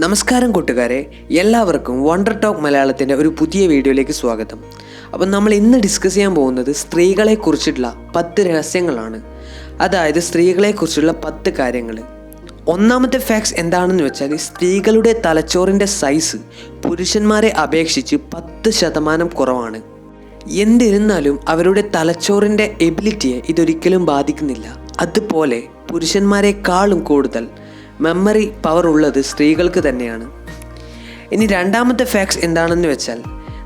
നമസ്കാരം കൂട്ടുകാരെ എല്ലാവർക്കും വണ്ടർ ടോക്ക് മലയാളത്തിന്റെ ഒരു പുതിയ വീഡിയോയിലേക്ക് സ്വാഗതം. അപ്പം നമ്മൾ ഇന്ന് ഡിസ്കസ് ചെയ്യാൻ പോകുന്നത് സ്ത്രീകളെ കുറിച്ചിട്ടുള്ള പത്ത് രഹസ്യങ്ങളാണ്. അതായത് സ്ത്രീകളെ കുറിച്ചുള്ള പത്ത് കാര്യങ്ങൾ ഒന്നാമത്തെ ഫാക്ട്സ് എന്താണെന്ന് വെച്ചാൽ സ്ത്രീകളുടെ തലച്ചോറിന്റെ സൈസ് പുരുഷന്മാരെ അപേക്ഷിച്ച് പത്ത് ശതമാനം കുറവാണ്. എന്നിരുന്നാലും അവരുടെ തലച്ചോറിന്റെ എബിലിറ്റിയെ ഇതൊരിക്കലും ബാധിക്കുന്നില്ല. അതുപോലെ പുരുഷന്മാരെക്കാളും കൂടുതൽ മെമ്മറി പവർ ഉള്ളത് സ്ത്രീകൾക്ക് തന്നെയാണ്. ഇനി രണ്ടാമത്തെ ഫാക്ട്സ് എന്താണെന്ന് വെച്ചാൽ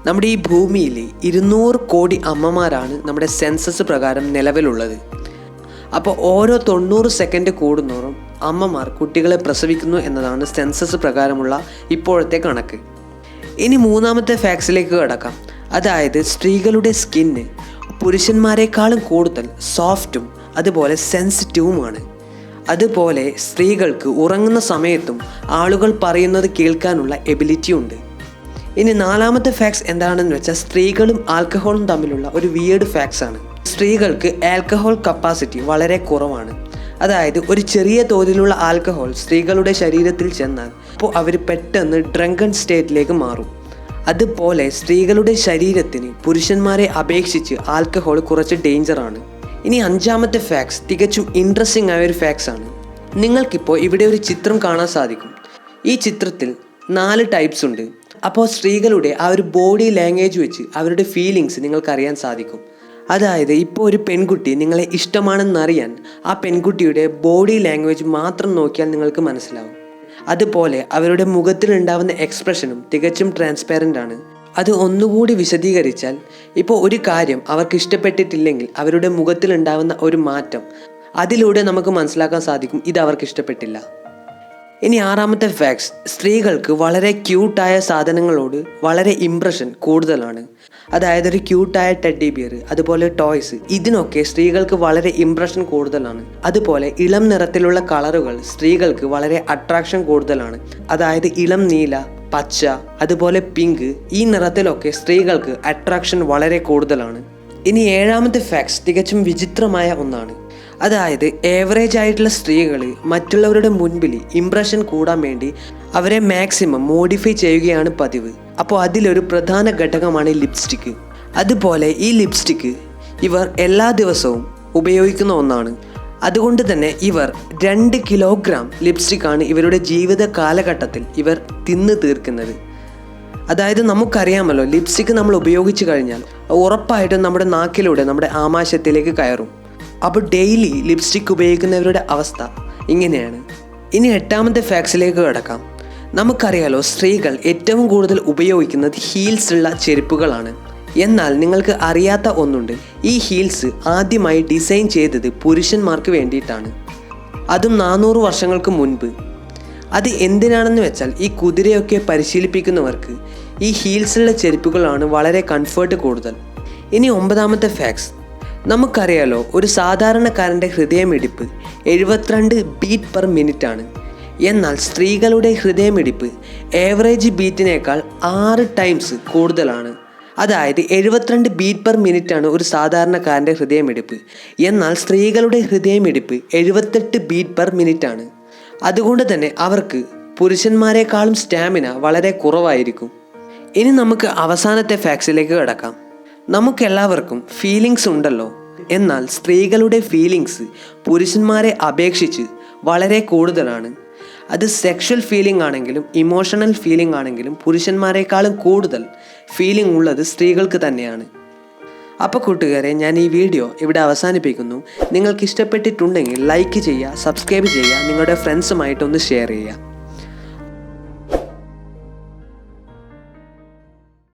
നമ്മുടെ ഈ ഭൂമിയിൽ ഇരുന്നൂറ് കോടി അമ്മമാരാണ് നമ്മുടെ സെൻസസ് പ്രകാരം നിലവിലുള്ളത്. അപ്പോൾ ഓരോ തൊണ്ണൂറ് സെക്കൻഡ് കൂടുന്നോറും അമ്മമാർ കുട്ടികളെ പ്രസവിക്കുന്നു എന്നതാണ് സെൻസസ് പ്രകാരമുള്ള ഇപ്പോഴത്തെ കണക്ക്. ഇനി മൂന്നാമത്തെ ഫാക്സിലേക്ക് കടക്കാം. അതായത് സ്ത്രീകളുടെ സ്കിന്ന് പുരുഷന്മാരെക്കാളും കൂടുതൽ സോഫ്റ്റും അതുപോലെ സെൻസിറ്റീവുമാണ് അതുപോലെ സ്ത്രീകൾക്ക് ഉറങ്ങുന്ന സമയത്തും ആളുകൾ പറയുന്നത് കേൾക്കാനുള്ള എബിലിറ്റി ഉണ്ട്. ഇനി നാലാമത്തെ ഫാക്ട്സ് എന്താണെന്ന് വെച്ചാൽ സ്ത്രീകളും ആൽക്കഹോളും തമ്മിലുള്ള ഒരു വിയേഡ് ഫാക്ട്സ് ആണ്. സ്ത്രീകൾക്ക് ആൽക്കഹോൾ കപ്പാസിറ്റി വളരെ കുറവാണ്. അതായത് ഒരു ചെറിയ തോതിലുള്ള ആൽക്കഹോൾ സ്ത്രീകളുടെ ശരീരത്തിൽ ചെന്നാൽ അപ്പോൾ അവർ പെട്ടെന്ന് ഡ്രങ്കൺ സ്റ്റേറ്റിലേക്ക് മാറും. അതുപോലെ സ്ത്രീകളുടെ ശരീരത്തിന് പുരുഷന്മാരെ അപേക്ഷിച്ച് ആൽക്കഹോൾ കുറച്ച് ഡേഞ്ചറാണ് ഇനി അഞ്ചാമത്തെ ഫാക്സ് തികച്ചും ഇൻട്രസ്റ്റിംഗ് ആയ ഒരു ഫാക്സ് ആണ്. നിങ്ങൾക്കിപ്പോൾ ഇവിടെ ഒരു ചിത്രം കാണാൻ സാധിക്കും. ഈ ചിത്രത്തിൽ നാല് ടൈപ്സ് ഉണ്ട്. അപ്പോൾ സ്ത്രീകളുടെ ആ ഒരു ബോഡി ലാംഗ്വേജ് വെച്ച് അവരുടെ ഫീലിങ്സ് നിങ്ങൾക്കറിയാൻ സാധിക്കും. അതായത് ഇപ്പോൾ ഒരു പെൺകുട്ടി നിങ്ങളെ ഇഷ്ടമാണെന്നറിയാൻ ആ പെൺകുട്ടിയുടെ ബോഡി ലാംഗ്വേജ് മാത്രം നോക്കിയാൽ നിങ്ങൾക്ക് മനസ്സിലാവും. അതുപോലെ അവരുടെ മുഖത്തിലുണ്ടാവുന്ന എക്സ്പ്രഷനും തികച്ചും ട്രാൻസ്പാരന്റ് ആണ്. അത് ഒന്നുകൂടി വിശദീകരിച്ചാൽ ഇപ്പോൾ ഒരു കാര്യം അവർക്ക് ഇഷ്ടപ്പെട്ടിട്ടില്ലെങ്കിൽ അവരുടെ മുഖത്തിലുണ്ടാവുന്ന ഒരു മാറ്റം അതിലൂടെ നമുക്ക് മനസ്സിലാക്കാൻ സാധിക്കും ഇത് അവർക്ക് ഇഷ്ടപ്പെട്ടില്ല. ഇനി ആറാമത്തെ ഫാക്ട്സ് സ്ത്രീകൾക്ക് വളരെ ക്യൂട്ടായ സാധനങ്ങളോട് വളരെ ഇംപ്രഷൻ കൂടുതലാണ്. അതായത് ഒരു ക്യൂട്ടായ ടെഡി ബിയർ അതുപോലെ ടോയ്സ് ഇതിനൊക്കെ സ്ത്രീകൾക്ക് വളരെ ഇംപ്രഷൻ കൂടുതലാണ്. അതുപോലെ ഇളം നിറത്തിലുള്ള കളറുകൾ സ്ത്രീകൾക്ക് വളരെ അട്രാക്ഷൻ കൂടുതലാണ്. അതായത് ഇളം നീല പച്ച അതുപോലെ പിങ്ക് ഈ നിറത്തിലൊക്കെ സ്ത്രീകൾക്ക് അട്രാക്ഷൻ വളരെ കൂടുതലാണ്. ഇനി ഏഴാമത്തെ ഫാക്ട്സ് തികച്ചും വിചിത്രമായ ഒന്നാണ്. അതായത് ഏവറേജ് ആയിട്ടുള്ള സ്ത്രീകൾ മറ്റുള്ളവരുടെ മുൻപിൽ ഇംപ്രഷൻ കൂടാൻ വേണ്ടി അവരെ മാക്സിമം മോഡിഫൈ ചെയ്യുകയാണ് പതിവ്. അപ്പോൾ അതിലൊരു പ്രധാന ഘടകമാണ് ലിപ്സ്റ്റിക്ക് അതുപോലെ ഈ ലിപ്സ്റ്റിക്ക് ഇവർ എല്ലാ ദിവസവും ഉപയോഗിക്കുന്ന ഒന്നാണ്. അതുകൊണ്ട് തന്നെ ഇവർ രണ്ട് കിലോഗ്രാം ലിപ്സ്റ്റിക്കാണ് ഇവരുടെ ജീവിത കാലഘട്ടത്തിൽ ഇവർ തിന്ന് തീർക്കുന്നത്. അതായത് നമുക്കറിയാമല്ലോ ലിപ്സ്റ്റിക്ക് നമ്മൾ ഉപയോഗിച്ച് കഴിഞ്ഞാൽ ഉറപ്പായിട്ടും നമ്മുടെ നാക്കിലൂടെ നമ്മുടെ ആമാശയത്തിലേക്ക് കയറും. അപ്പോൾ ഡെയിലി ലിപ്സ്റ്റിക് ഉപയോഗിക്കുന്നവരുടെ അവസ്ഥ ഇങ്ങനെയാണ്. ഇനി എട്ടാമത്തെ ഫാക്സിലേക്ക് കിടക്കാം. നമുക്കറിയാലോ സ്ത്രീകൾ ഏറ്റവും കൂടുതൽ ഉപയോഗിക്കുന്നത് ഹീൽസ് ഉള്ള ചെരുപ്പുകളാണ്. എന്നാൽ നിങ്ങൾക്ക് അറിയാത്ത ഒന്നുണ്ട് ഈ ഹീൽസ് ആദ്യമായി ഡിസൈൻ ചെയ്തത് പുരുഷന്മാർക്ക് വേണ്ടിയിട്ടാണ്. അതും നാനൂറ് വർഷങ്ങൾക്ക് മുൻപ്. അത് എന്തിനാണെന്ന് വെച്ചാൽ ഈ കുതിരയൊക്കെ പരിശീലിപ്പിക്കുന്നവർക്ക് ഈ ഹീൽസുള്ള ചെരുപ്പുകളാണ് വളരെ കംഫേർട്ട് കൂടുതൽ. ഇനി ഒമ്പതാമത്തെ ഫാക്ട്സ് നമുക്കറിയാലോ ഒരു സാധാരണക്കാരന്റെ ഹൃദയമിടിപ്പ് എഴുപത്തിരണ്ട് ബീറ്റ് പെർ മിനിറ്റ് ആണ് എന്നാൽ സ്ത്രീകളുടെ ഹൃദയമിടിപ്പ് ഏവറേജ് ബീറ്റിനേക്കാൾ ആറ് ടൈംസ് കൂടുതലാണ്. അതായത് എഴുപത്തിരണ്ട് ബീറ്റ് പെർ മിനിറ്റ് ആണ് ഒരു സാധാരണക്കാരന്റെ ഹൃദയമിടിപ്പ്. എന്നാൽ സ്ത്രീകളുടെ ഹൃദയമിടിപ്പ് എഴുപത്തെട്ട് ബീറ്റ് പെർ മിനിറ്റ് ആണ് അതുകൊണ്ട് തന്നെ അവർക്ക് പുരുഷന്മാരെക്കാളും സ്റ്റാമിന വളരെ കുറവായിരിക്കും. ഇനി നമുക്ക് അവസാനത്തെ ഫാക്സിലേക്ക് കിടക്കാം. നമുക്കെല്ലാവർക്കും ഫീലിങ്സ് ഉണ്ടല്ലോ. എന്നാൽ സ്ത്രീകളുടെ ഫീലിങ്സ് പുരുഷന്മാരെ അപേക്ഷിച്ച് വളരെ കൂടുതലാണ്. അത് സെക്ഷൽ ഫീലിംഗ് ആണെങ്കിലും ഇമോഷണൽ ഫീലിംഗ് ആണെങ്കിലും പുരുഷന്മാരെക്കാളും കൂടുതൽ ഫീലിംഗ് ഉള്ളത് സ്ത്രീകൾക്ക് തന്നെയാണ്. അപ്പോൾ കൂട്ടുകാരെ ഞാൻ ഈ വീഡിയോ ഇവിടെ അവസാനിപ്പിക്കുന്നു. നിങ്ങൾക്ക് ഇഷ്ടപ്പെട്ടിട്ടുണ്ടെങ്കിൽ ലൈക്ക് ചെയ്യുക സബ്സ്ക്രൈബ് ചെയ്യുക നിങ്ങളുടെ ഫ്രണ്ട്സുമായിട്ടൊന്ന് ഷെയർ ചെയ്യുക.